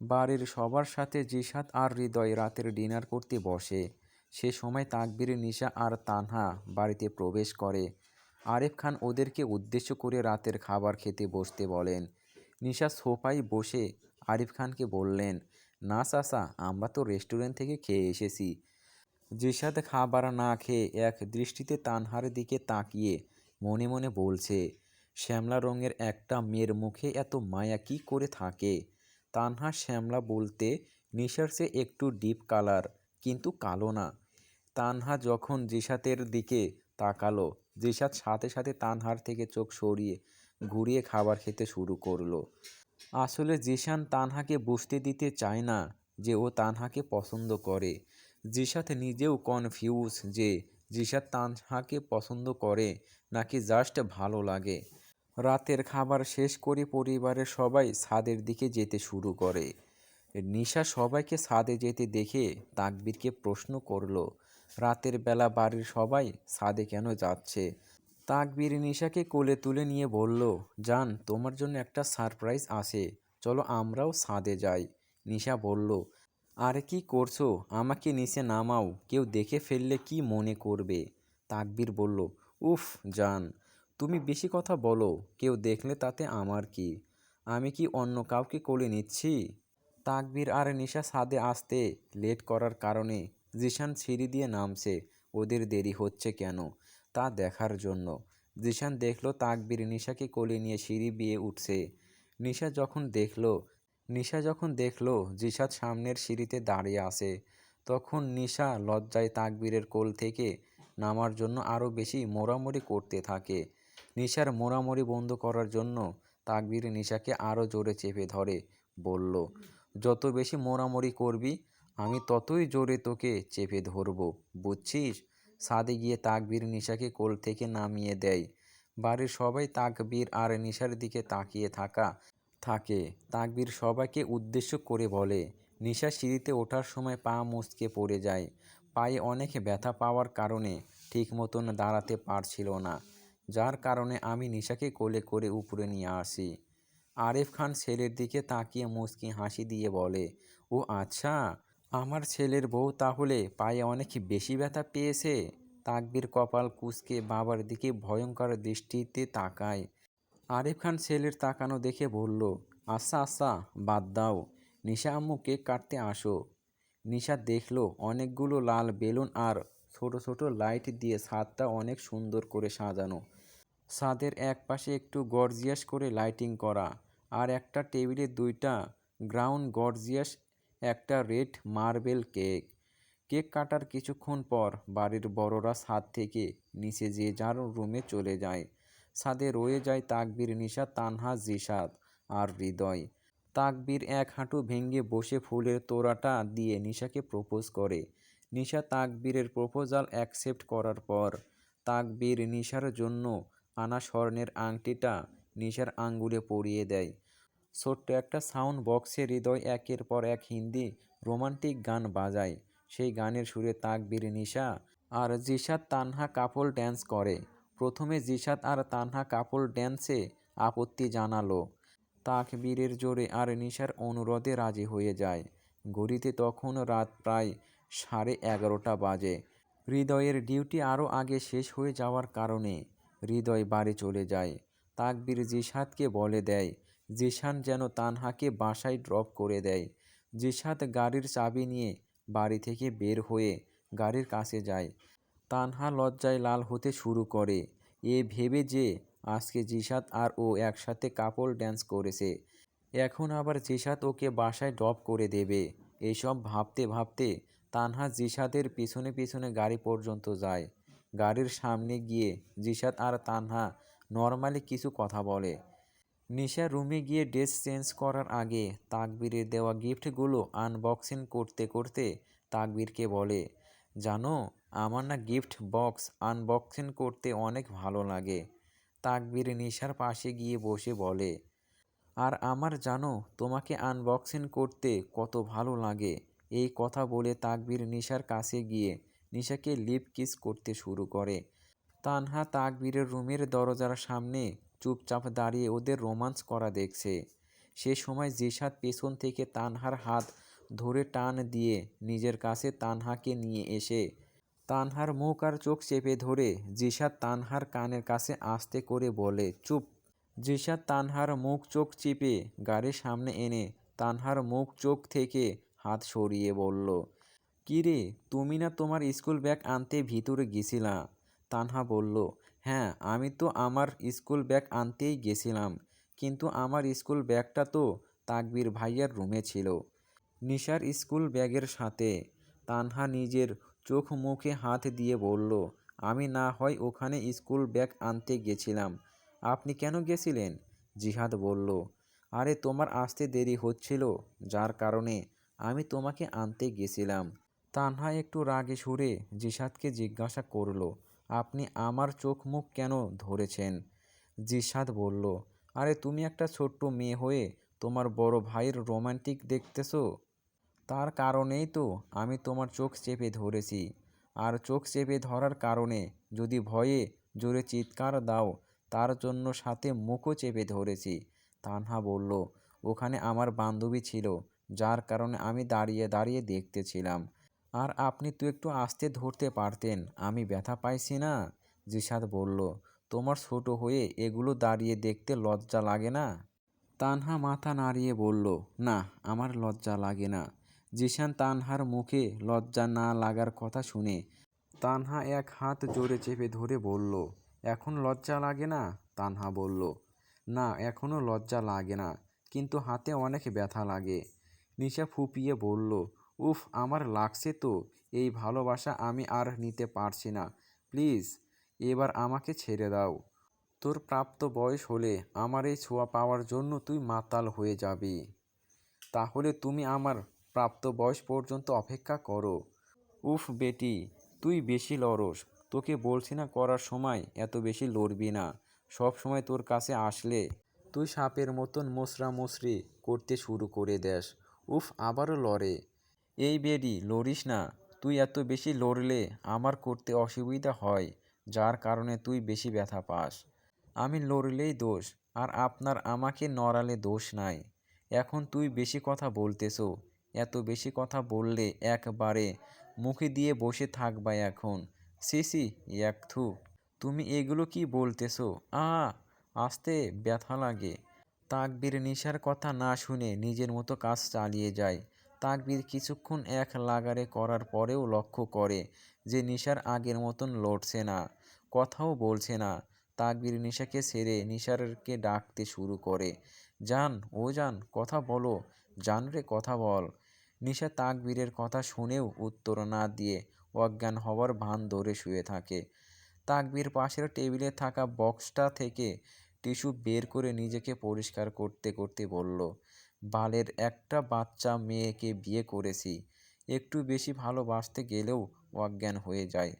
বাড়ির সবার সাথে জিসাত আর হৃদয় রাতের ডিনার করতে বসে, সে সময় তাকবীর, নিশা আর তানহা বাড়িতে প্রবেশ করে। আরেফ খান ওদেরকে উদ্দেশ্য করে রাতের খাবার খেতে বসতে বলেন। নিশা সোফায় বসে আরিফ খানকে বললেন, না চাচা, আমরা তো রেস্টুরেন্ট থেকে খেয়ে এসেছি। জিসাদ খাবার না খেয়ে এক দৃষ্টিতে তানহার দিকে তাকিয়ে মনে মনে বলছে, শ্যামলা রঙের একটা মেয়ের মুখে এত মায়া কি করে থাকে? তানহা শ্যামলা বলতে, নিশার সে একটু ডিপ কালার, কিন্তু কালো না। তানহা যখন জিসাতের দিকে তাকালো জিসাত সাথে সাথে তানহার থেকে চোখ সরিয়ে ঘুরিয়ে খাবার খেতে শুরু করল। আসলে জিশান তানহাকে বুঝতে দিতে চায় না যে ও তানহাকে পছন্দ করে। জিসাত নিজেও কনফিউজ যে জিসাত তানহাকে পছন্দ করে নাকি জাস্ট ভালো লাগে। রাতের খাবার শেষ করে পরিবারের সবাই ছাদের দিকে যেতে শুরু করে। নিশা সবাইকে ছাদে যেতে দেখে তাকবীরকে প্রশ্ন করল, রাতের বেলা বাড়ির সবাই ছাদে কেন যাচ্ছে? তাকবীর নিশাকে কোলে তুলে নিয়ে বলল, জান, তোমার জন্য একটা সারপ্রাইজ আছে, চলো আমরাও ছাদে যাই। নিশা বলল, আরে কি করছ? আমাকে নিচে নামাও, কেউ দেখে ফেললে কি মনে করবে? তাকবীর বলল, উফ, জান তুমি বেশি কথা বলো, কেউ দেখলে তাতে আমার কি? আমি কি অন্য কাউকে কোলে নিচ্ছি? তাকবীর আর নিশা ছাদে আসতে লেট করার কারণে জিশান সিঁড়ি দিয়ে নামছে। ওদের দেরি হচ্ছে কেন? তা দেখার জন্য। জিশান দেখল তাকবীর নিশাকে কোলে নিয়ে সিঁড়ি বিয়ে উঠছে। নিশা যখন দেখল, নিশা যখন দেখল জিশাদ সামনের সিঁড়িতে দাঁড়িয়ে আছে, তখন নিশা লজ্জায় তাকবীরের কোল থেকে নামার জন্য আরও বেশি মোড়ামুড়ি করতে থাকে। নিশার মোড়ামুড়ি বন্ধ করার জন্য তাকবীর নিশাকে আরও জোরে চেপে ধরে, বলল, যত বেশি মোড়ামুড়ি করবি, আমি ততই জোরে তোকে চেপে ধরবো, বুঝছিস সাদে গিয়ে তাকবীর নিশাকে কোল থেকে নামিয়ে দেয়। বাড়ির সবাই তাকবীর আর নিশার দিকে তাকিয়ে থাকা, থাকে। তাকবীর সবাইকে উদ্দেশ্য করে বলে, নিশা সিঁড়িতে ওঠার সময় পা মুচকে পড়ে যায়। পায়ে অনেক ব্যথা পাওয়ার কারণে ঠিক মতন দাঁড়াতে পারছিল না। যার কারণে আমি নিশাকে কোলে করে উপরে নিয়ে আসি। আরেফ খান ছেলের দিকে তাকিয়ে মুচকি হাসি দিয়ে বলে, ও আচ্ছা আমার ছেলের বউ তাহলে পায়ে অনেক বেশি ব্যথা পেয়েছে? তাকবির কপাল কুচকে বাবার দিকে ভয়ঙ্কর দৃষ্টিতে তাকায়। আরিফ খান ছেলের তাকানো দেখে বলল আচ্ছা আচ্ছা বাদ দাও, নিশা আম্মু কেক কাটতে আসো। নিশা দেখল অনেকগুলো লাল বেলুন আর ছোট ছোট লাইট দিয়ে ছাদটা অনেক সুন্দর করে সাজানো। ছাদের এক পাশে একটু গর্জিয়াস করে লাইটিং করা আর একটা টেবিলে দুইটা গ্রাউন্ড গর্জিয়াস, একটা রেড মার্বেল কেক। কেক কাটার কিছুক্ষণ পর বাড়ির বড়রা ছাদ থেকে নিচে যে যার রুমে চলে যায়। ছাদে রয়ে যায় তাকবীর নিশা, তানহা জিসাদ আর হৃদয়। তাকবীর এক হাঁটু ভেঙে বসে ফুলের তোড়াটা দিয়ে নিশাকে প্রপোজ করে। নিশা তাকবীরের প্রপোজাল অ্যাকসেপ্ট করার পর তাকবীর নিশার জন্য আনা স্বর্ণের আংটিটা নিশার আঙ্গুলে পরিয়ে দেয়। ছোট্ট একটা সাউন্ড বক্সে হৃদয় একের পর এক হিন্দি রোমান্টিক গান বাজায়। সেই গানের সুরে তাকবীর নিশা আর জিসাদ তানহা কাপল ড্যান্স করে। প্রথমে জিসাদ আর তানহা কাপল ড্যান্সে আপত্তি জানালো। তাকবীরের জোরে আর নিশার অনুরোধে রাজি হয়ে যায়। ঘড়িতে তখন রাত প্রায় সাড়ে এগারোটা বাজে। হৃদয়ের ডিউটি আরও আগে শেষ হয়ে যাওয়ার কারণে হৃদয় বাড়ি চলে যায়। তাকবীর জিসাদকে বলে দেয়, জিসান যেন তানহাকে বাসায় ড্রপ করে দেয়। জিসাদ গাড়ির চাবি নিয়ে বাড়ি থেকে বের হয়ে গাড়ির কাছে যায়। তানহা লজ্জায় লাল হতে শুরু করে। এ ভেবে যে আজকে জিসাদ আর ও একসাথে কাপল ড্যান্স করেছে। এখন আবার জিসাদ ওকে বাসায় ড্রপ করে দেবে। এইসব ভাবতে ভাবতে তানহা জিসাদের পিছনে পিছনে গাড়ি পর্যন্ত যায়। গাড়ির সামনে গিয়ে জিসাত আর তানহা নর্মালি কিছু কথা বলে। নিশা রুমে গিয়ে ড্রেস চেঞ্জ করার আগে তাকবীরের দেওয়া গিফটগুলো আনবক্সিং করতে করতে তাকবীরকে বলে, জানো, আমার না গিফট বক্স আনবক্সিং করতে অনেক ভালো লাগে। তাকবীর নিশার পাশে গিয়ে বসে বলে, আর আমার জানো, তোমাকে আনবক্সিং করতে কত ভালো লাগে। এই কথা বলে তাকবীর নিশার কাছে গিয়ে নিশাকে লিপ কিস করতে শুরু করে। তানহা তাকবীরের রুমের দরজার সামনে চুপচাপ দাঁড়িয়ে ওদের রোমান্স করা দেখছে। সে সময় জিসাদ পেছন থেকে তানহার হাত ধরে টান দিয়ে নিজের কাছে তানহাকে নিয়ে এসে তানহার মুখ আর চোখ চেপে ধরে জিসাদ তানহার কানের কাছে আস্তে করে বলে, চুপ। জিসাদ তানহার মুখ চোখ চেপে গাড়ির সামনে এনে তানহার মুখ চোখ থেকে হাত সরিয়ে বলল কিরে তুমি না তোমার স্কুল ব্যাগ আনতে ভিতরে গেছিলা? তানহা বলল হ্যাঁ আমি তো আমার স্কুল ব্যাগ আনতেই গেছিলাম, কিন্তু আমার স্কুল ব্যাগটা তো তাকবির ভাইয়ার রুমে ছিল। নিশার স্কুল ব্যাগের সাথে তানহা নিজের চোখ মুখে হাত দিয়ে বলল, আমি না হয় ওখানে স্কুল ব্যাগ আনতে গেছিলাম, আপনি কেন গেছিলেন? জিহাদ বলল, আরে, তোমার আসতে দেরি হচ্ছিল, যার কারণে আমি তোমাকে আনতে গেছিলাম। তানহা একটু রাগে সুরে জিসাদকে জিজ্ঞাসা করল, আপনি আমার চোখ মুখ কেন ধরেছেন? জিসাদ বলল, আরে তুমি একটা ছোট্ট মেয়ে হয়ে তোমার বড় ভাইয়ের রোমান্টিক দেখতেছো? তার কারণেই তো আমি তোমার চোখ চেপে ধরেছি। আর চোখ চেপে ধরার কারণে যদি ভয়ে জোরে চিৎকার দাও, তার জন্য সাথে মুখও চেপে ধরেছি। তানহা বলল, ওখানে আমার বান্ধবী ছিল, যার কারণে আমি দাঁড়িয়ে দাঁড়িয়ে দেখতেছিলাম। আর আপনি তো একটু আস্তে ধরতে পারতেন, আমি ব্যথা পাইছি না? জিসাদ বলল, তোমার ছোট হয়ে এগুলো দাঁড়িয়ে দেখতে লজ্জা লাগে না? তানহা মাথা নাড়িয়ে বলল, না, আমার লজ্জা লাগে না। জিশান তানহার মুখে লজ্জা না লাগার কথা শুনে তানহা এক হাত জোরে চেপে ধরে বলল, এখন লজ্জা লাগে না? তানহা বলল, না এখনও লজ্জা লাগে না, কিন্তু হাতে অনেক ব্যথা লাগে। নিশা ফুপিয়ে বলল উফ, আমার লাগছে তো। এই ভালোবাসা আমি আর নিতে পারছি না। প্লিজ, এবার আমাকে ছেড়ে দাও। তোর প্রাপ্ত বয়স হলে আমার এই ছোঁয়া পাওয়ার জন্য তুই মাতাল হয়ে যাবি। তাহলে তুমি আমার প্রাপ্ত বয়স পর্যন্ত অপেক্ষা করো। উফ, বেটি, তুই বেশি লড়স। তোকে বলছি না করার সময় এত বেশি লড়বি না। সব সময় তোর কাছে আসলে তুই সাপের মতন মোসরা মুসরি করতে শুরু করে দেস। উফ, আবারও লড়ে। এই বেডি, লড়িস না। তুই এত বেশি লড়লে আমার করতে অসুবিধা হয়, যার কারণে তুই বেশি ব্যথা পাস। আমি লড়লেই দোষ, আর আপনার আমাকে নড়ালে দোষ নাই। এখন তুই বেশি কথা বলতেছো, এত বেশি কথা বললে একবারে মুখে দিয়ে বসে থাকবা এখন। সিসি একথু। তুমি এগুলো কি বলতেছো? আ, আসতে ব্যথা লাগে। তাকবীর নিশার কথা না শুনে নিজের মতো কাজ চালিয়ে যায়। তাকবীর কিছুক্ষণ এক লাগারে করার পরেও লক্ষ্য করে যে নিশার আগের মতন লড়ছে না, কথাও বলছে না। তাকবীর নিশাকে ছেড়ে নিশারকে ডাকতে শুরু করে। জান, ও জান, কথা বলো। জান রে, কথা বল। নিশা তাকবীরের কথা শুনেও উত্তর না দিয়ে অজ্ঞান হওয়ার ভান ধরে শুয়ে থাকে। তাকবীর পাশের টেবিলে থাকা বক্সটা থেকে টিস্যু বের করে নিজেকে পরিষ্কার করতে করতে বলল বালের একটা বাচ্চা মেয়েকে বিয়ে করেছি। একটু বেশি ভালোবাসতে গেলেও অজ্ঞান হয়ে যায়।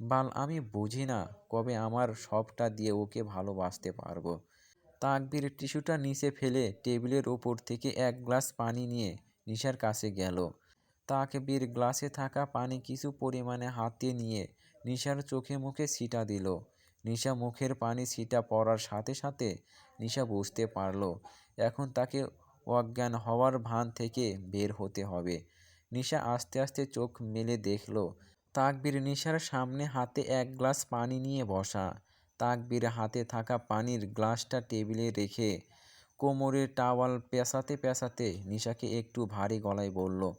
বাল, আমি বুঝি না কবে আমার সবটা দিয়ে ওকে ভালোবাসতে পারব। তাকবীর টিস্যুটা নিচে ফেলে টেবিলের ওপর থেকে এক গ্লাস পানি নিয়ে নিশার কাছে গেল। তাকবীর গ্লাসে থাকা পানি কিছু পরিমাণে হাতে নিয়ে নিশার চোখে মুখে ছিটা দিল। নিশা মুখের পানি ছিটা পড়ার সাথে সাথে নিশা বুঝতে পারল, এখন তাকে অজ্ঞান হওয়ার ভান থেকে বের হতে হবে। নিশা আস্তে আস্তে চোখ মেলে দেখল, তাকবীর নিশার সামনে হাতে এক গ্লাস পানি নিয়ে বসা। তাকবীর হাতে থাকা পানির গ্লাসটা টেবিলে রেখে কোমরের টাওয়াল পেঁচাতে পেঁচাতে নিশাকে একটু ভারী গলায় বলল,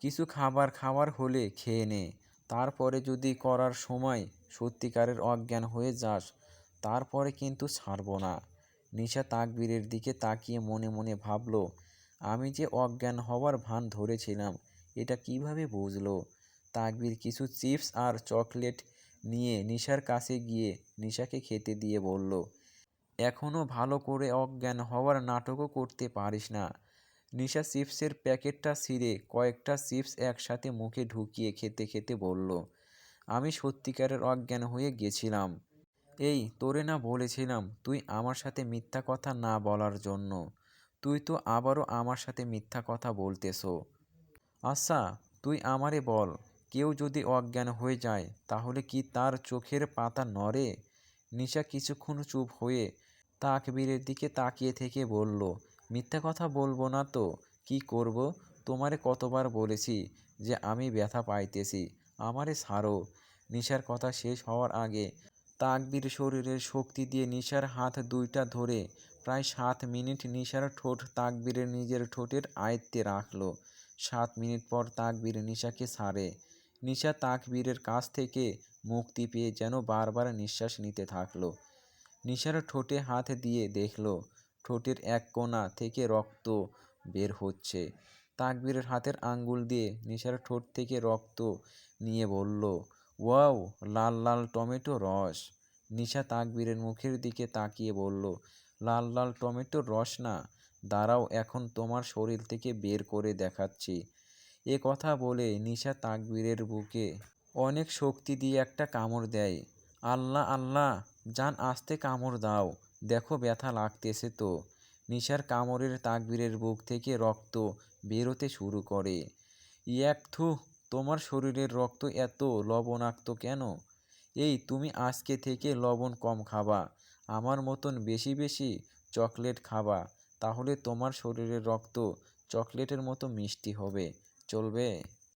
কিছু খাবার খাওয়ার হলে খেয়ে নে। তারপরে যদি করার সময় সত্যিকারের অজ্ঞান হয়ে যাস, তারপরে কিন্তু ছাড়বো না। নিশা তাকবীরের দিকে তাকিয়ে মনে মনে ভাবল, আমি যে অজ্ঞান হওয়ার ভান ধরেছিলাম, এটা কীভাবে বুঝলো? তাকবীর কিছু চিপস আর চকলেট নিয়ে নিশার কাছে গিয়ে নিশাকে খেতে দিয়ে বলল এখনও ভালো করে অজ্ঞান হওয়ার নাটকও করতে পারিস না। নিশা চিপসের প্যাকেটটা ছিঁড়ে কয়েকটা চিপস একসাথে মুখে ঢুকিয়ে খেতে খেতে বলল, আমি সত্যিকারের অজ্ঞান হয়ে গেছিলাম। এই, তোরে না বলেছিলাম তুই আমার সাথে মিথ্যা কথা না বলার জন্য। তুই তো আবারও আমার সাথে মিথ্যা কথা বলতেছো। আচ্ছা তুই আমারে বল, কেউ যদি অজ্ঞান হয়ে যায়, তাহলে কি তার চোখের পাতা নড়ে? নিশা কিছুক্ষণ চুপ হয়ে তাকবীরের দিকে তাকিয়ে থেকে বলল, মিথ্যা কথা বলব না তো, কি করব? তোমারে কতবার বলেছি যে আমি ব্যথা পাইতেছি, আমারে ছাড়ো। নিশার কথা শেষ হওয়ার আগে তাকবীর শরীরের শক্তি দিয়ে নিশার হাত দুইটা ধরে প্রায় সাত মিনিট নিশার ঠোঁট তাকবীরের নিজের ঠোঁটের আয়ত্তে রাখল। সাত মিনিট পর তাকবীর নিশাকে ছাড়ে নিশা তাকবীরের কাছ থেকে মুক্তি পেয়ে যেন বারবার নিঃশ্বাস নিতে থাকল। নিশার ঠোঁটে হাত দিয়ে দেখল, ঠোঁটের এক কোণা থেকে রক্ত বের হচ্ছে। তাকবীরের হাতের আঙ্গুল দিয়ে নিশার ঠোঁট থেকে রক্ত নিয়ে বলল ওয়াও, লাল লাল টমেটো রস। নিশা তাকবীরের মুখের দিকে তাকিয়ে বলল, লাল লাল টমেটোর রস না। দাঁড়াও, এখন তোমার শরীর থেকে বের করে দেখাচ্ছি। এ কথা বলে নিশা তাকবীরের বুকে অনেক শক্তি দিয়ে একটা কামড় দেয়। আল্লাহ আল্লাহ জান আস্তে কামড় দাও। দেখো ব্যথা লাগতেছে তো। নিশার কামড়ের তাকবীরের বুক থেকে রক্ত বেরোতে শুরু করে। ইয়াক থু তোমার শরীরের রক্ত এত লবণাক্ত কেন? এই তুমি আজকে থেকে লবণ কম খাবা, আমার মতন বেশি বেশি চকলেট খাবা, তাহলে তোমার শরীরের রক্ত চকলেটের মতো মিষ্টি হবে, চলবে?